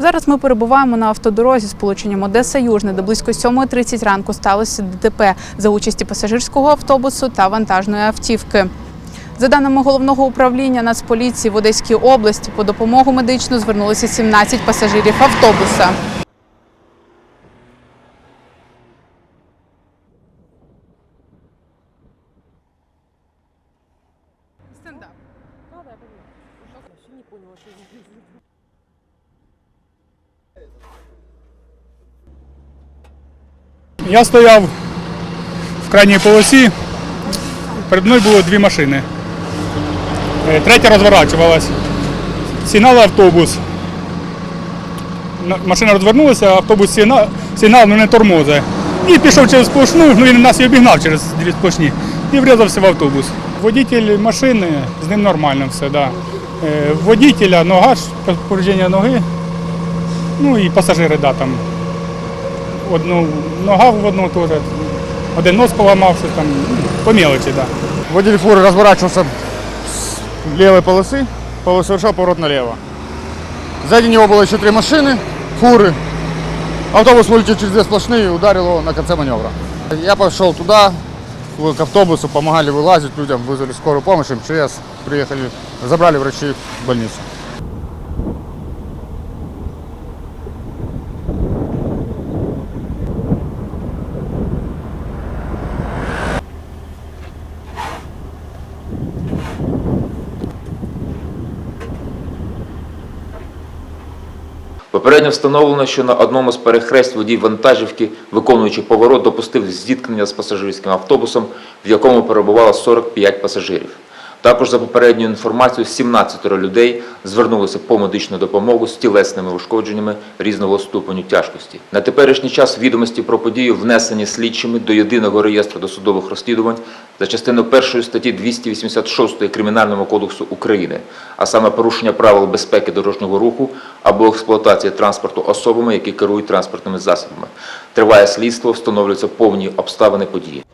Зараз ми перебуваємо на автодорозі з полученням Одеса Южне, де близько 7.30 ранку сталося ДТП за участі пасажирського автобусу та вантажної автівки. За даними головного управління Нацполіції в Одеській області, по допомогу медичну звернулися 17 пасажирів автобуса. Я стояв в крайній полосі, перед мною було дві машини. Е, Третя розворачувалась. Сигнал автобус. Машина розвернулася, автобус сигнал, сигнал ну, не тормозить. І пішов через сплошну, ну він нас і обігнав через дві сплошні і врізався в автобус. Водитель машини, з ним нормально все, да. Е, Водителя, нога, ж, ноги, ну і пасажири, да, там одну нога в одну теж, один нос поламав, щось там, ну, по мелочі, так. Да. Водитель фуры разворачивался с левой полосы, пол- совершал поворот налево. Сзади него было еще три машины, фуры. Автобус вылетел через две сплошные и ударил его на конце маневра. Я пошел туда, в- к автобусу, помогали вылазить людям, вызвали скорую помощь, МЧС, приехали, забрали врачи в больницу. Попередньо встановлено, що на одному з перехрест водій вантажівки, виконуючи поворот, допустив зіткнення з пасажирським автобусом, в якому перебувало 45 пасажирів. Також за попередньою інформацією, 17 людей звернулися по медичну допомогу з тілесними ушкодженнями різного ступеню тяжкості. На теперішній час відомості про подію внесені слідчими до єдиного реєстру досудових розслідувань за частиною першої статті 286 Кримінального кодексу України, а саме порушення правил безпеки дорожнього руху або експлуатація транспорту особами, які керують транспортними засобами. Триває слідство, встановлюються повні обставини події.